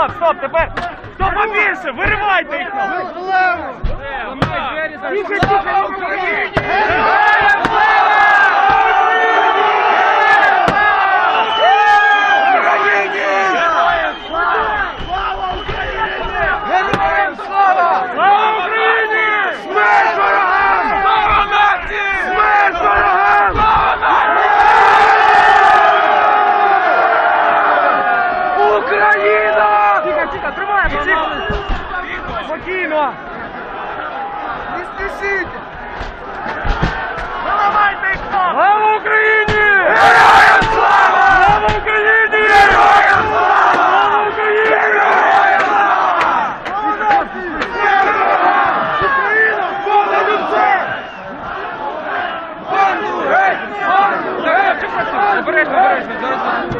стоп, стоп, тепер. Хто побільше? Виривайте їх! Тихо, тихо, Україні! Героям Тихо, тіка, тримаємо, тихо. Спокійно. Не спішіть. Ну, Наламайте їх там. Слава Україні! Героям слава! Слава Україні! Героям слава! Слава Україні! Обережно, обережно!